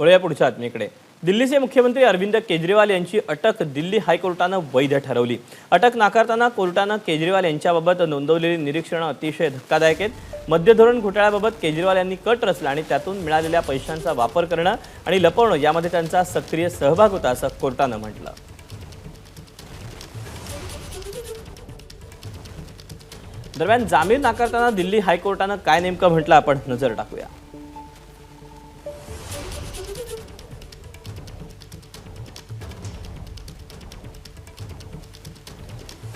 वळूया पुढच्या बातमीकडे. दिल्लीचे मुख्यमंत्री अरविंद केजरीवाल यांची अटक दिल्ली हायकोर्टानं वैध ठरवली. अटक नाकारताना कोर्टानं केजरीवाल यांच्याबाबत नोंदवलेली निरीक्षणं अतिशय धक्कादायक आहेत. मध्यधोरण घोटाळ्याबाबत केजरीवाल यांनी कट रचला आणि त्यातून मिळालेल्या पैशांचा वापर करणं आणि लपवणं यामध्ये त्यांचा सक्रिय सहभाग होता असं कोर्टानं म्हटलं. दरम्यान जामीन नाकारताना दिल्ली हायकोर्टानं काय नेमकं म्हटलं आपण नजर टाकूया.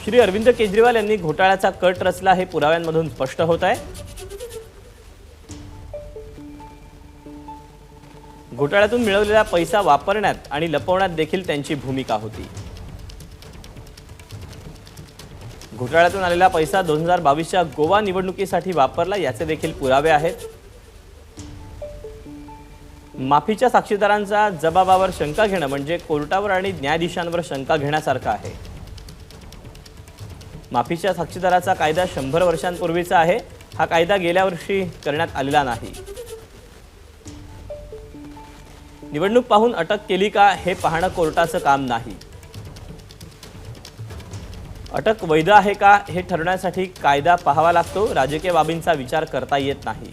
श्री अरविंद केजरीवाल यांनी घोटाळ्याचा कट रचला हे पुराव्यांमधून स्पष्ट होत आहे. घोटाळ्यातून मिळवलेला पैसा वापरण्यात आणि लपवण्यात देखील त्यांची भूमिका होती. घोटाळ्यातून आलेला पैसा दोन हजार बावीसच्या गोवा निवडणुकीसाठी वापरला याचे देखील पुरावे आहेत. माफीच्या साक्षीदारांचा जबाबावर शंका घेणं म्हणजे कोर्टावर आणि न्यायाधीशांवर शंका घेण्यासारखं आहे. माफीच्या साक्षीदाराचा कायदा शंभर वर्षांपूर्वीचा आहे. हा कायदा गेल्या वर्षी करण्यात आलेला नाही. निवडणूक पाहून अटक केली का हे पाहणं कोर्टाचं काम नाही. अटक वैध आहे का हे ठरवण्यासाठी कायदा पाहावा लागतो. राजकीय बाबींचा विचार करता येत नाही.